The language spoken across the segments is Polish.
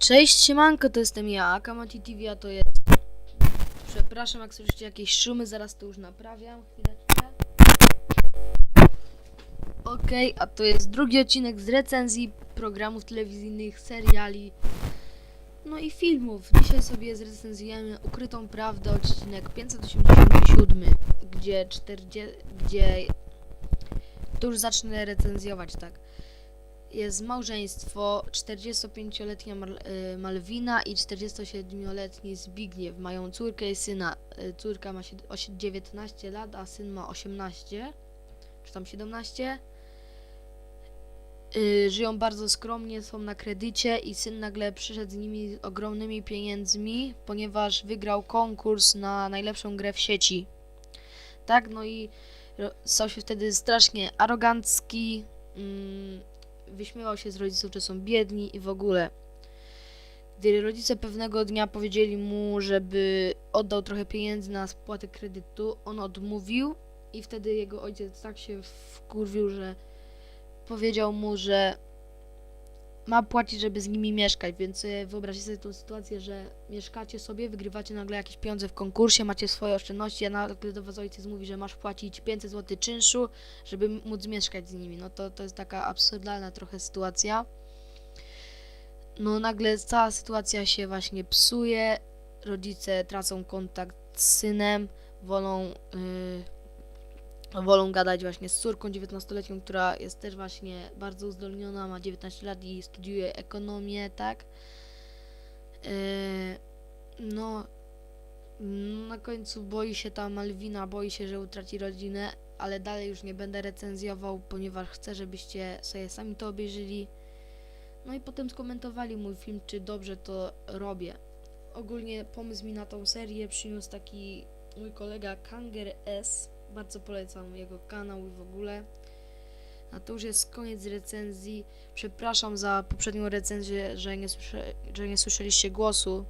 Cześć, siemanko, to jestem ja, Akamati TV, a to jest... Przepraszam, jak słyszycie jakieś szumy, zaraz to już naprawiam, chwileczkę. Okej, a to jest drugi odcinek z recenzji programów telewizyjnych, seriali, no i filmów. Dzisiaj sobie zrecenzujemy Ukrytą Prawdę, odcinek 587, gdzie 40... gdzie... To już zacznę recenzjować, tak. Jest małżeństwo 45-letnia Mar- y, Malwina i 47-letni Zbigniew. Mają córkę i syna. Y, Córka ma sied- osie- 19 lat, a syn ma 18 czy tam 17. Y, Żyją bardzo skromnie, są na kredycie i syn nagle przyszedł z nimi z ogromnymi pieniędzmi, ponieważ wygrał konkurs na najlepszą grę w sieci. Tak, no i stał się wtedy strasznie arogancki. Mm, wyśmiewał się z rodziców, że są biedni i w ogóle. Gdy rodzice pewnego dnia powiedzieli mu, żeby oddał trochę pieniędzy na spłatę kredytu, on odmówił i wtedy jego ojciec tak się wkurwił, że powiedział mu, że ma płacić, żeby z nimi mieszkać, więc e, wyobraźcie sobie tą sytuację, że mieszkacie sobie, wygrywacie nagle jakieś pieniądze w konkursie, macie swoje oszczędności, a nagle do was ojciec mówi, że masz płacić 500 zł czynszu, żeby móc mieszkać z nimi. No to, to jest taka absurdalna trochę sytuacja. No nagle cała sytuacja się właśnie psuje, rodzice tracą kontakt z synem, wolą, yy, wolą gadać właśnie z córką 19-letnią, która jest też właśnie bardzo uzdolniona, ma 19 lat i studiuje ekonomię, tak? Yy, no, na końcu boi się ta Malwina, boi się, że utraci rodzinę, ale dalej już nie będę recenzjował, ponieważ chcę, żebyście sobie sami to obejrzeli. No i potem skomentowali mój film, czy dobrze to robię. Ogólnie pomysł mi na tą serię przyniósł taki mój kolega Kanger S. Bardzo polecam jego kanał i w ogóle. A to już jest koniec recenzji. Przepraszam za poprzednią recenzję, że nie, słyszę, że nie słyszeliście głosu.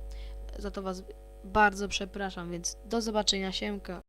Za to was bardzo przepraszam, więc do zobaczenia, siemka.